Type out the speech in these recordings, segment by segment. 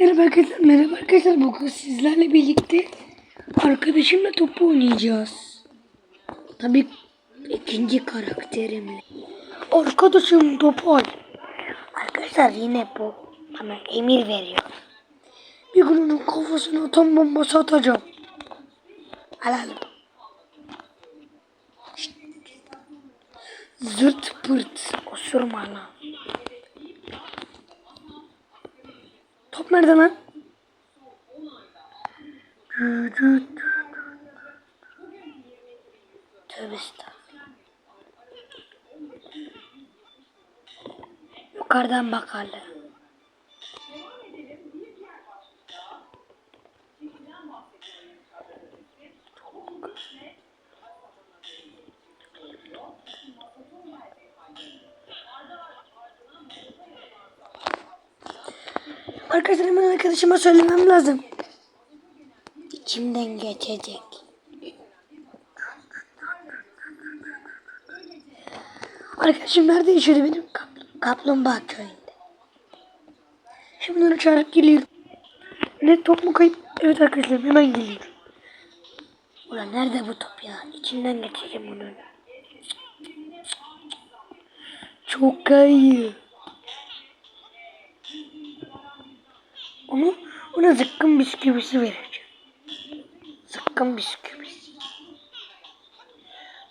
Merhaba arkadaşlar, merhaba arkadaşlar. Bugün sizlerle birlikte arkadaşımla top oynayacağız. Tabii ikinci karakterimle. Arkadaşım Topal. Arkadaşlar yine bu bana emir veriyor. Bir gün onun kafasına atom bombası atacağım. Al al. Şşt. Zırt pırt osurma lan. Top nerede lan? Tövbe. Yukarıdan bakarlar. Arkadaşlar hemen arkadaşıma söylemem lazım. İçimden geçecek. Arkadaşım nerede yaşıyordu benim? Kap- Kaplumbağa köyünde. Şimdi onu çağırıp geliyorum. Ne top mu kayıp? Evet arkadaşlar hemen geliyorum. Ulan nerede bu top ya? İçinden geçeceğim onun. Çok kayıyor. Onu ona zıkkım bisküvisi vereceğim. Zıkkım bisküvisi.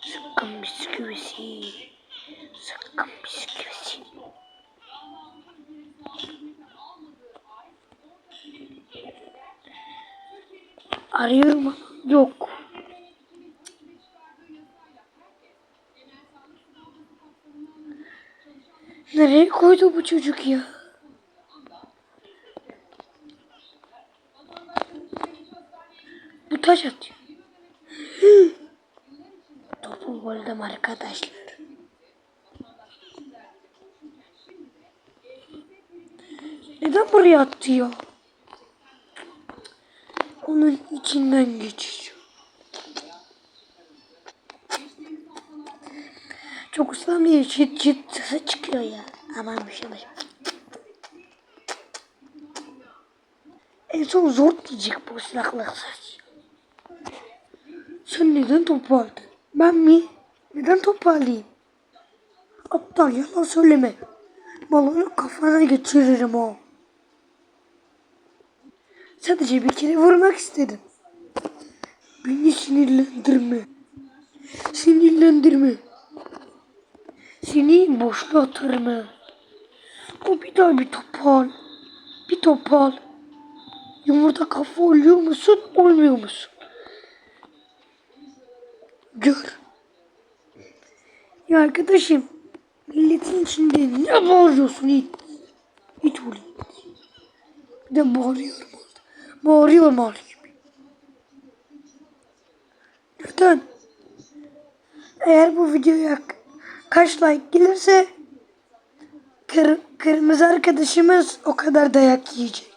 Zıkkım bisküvisi. Zıkkım bisküvisi. Arıyorum yok. Nereye koydu bu çocuk ya? Bu taş atıyor. Topu buldum arkadaşlar. Neden buraya atıyor? Onun içinden geçiyor. Çok ıslanmıyor. Çıt çıt sesi çıkıyor ya. Aman bir şey var. En son zor diyecek bu ıslaklık saç. Sen neden topardın? Ben mi? Neden toparlayayım? Aptal yalan söyleme. Balonu kafana geçiririm o. Sadece bir kere vurmak istedim. Beni sinirlendirme. Sinirlendirme. Seni boşluğa atarım. O bir daha bir topal. Bir topal. Yumurta kafa oluyor musun, olmuyor musun? Gör. Ya arkadaşım, milletin içinde ne bağırıyorsun it? İt ol it. Bir de bağırıyorum. Bağırıyor mal gibi. Neden? Eğer bu videoya kaç like gelirse kır, kırmızı arkadaşımız o kadar dayak yiyecek.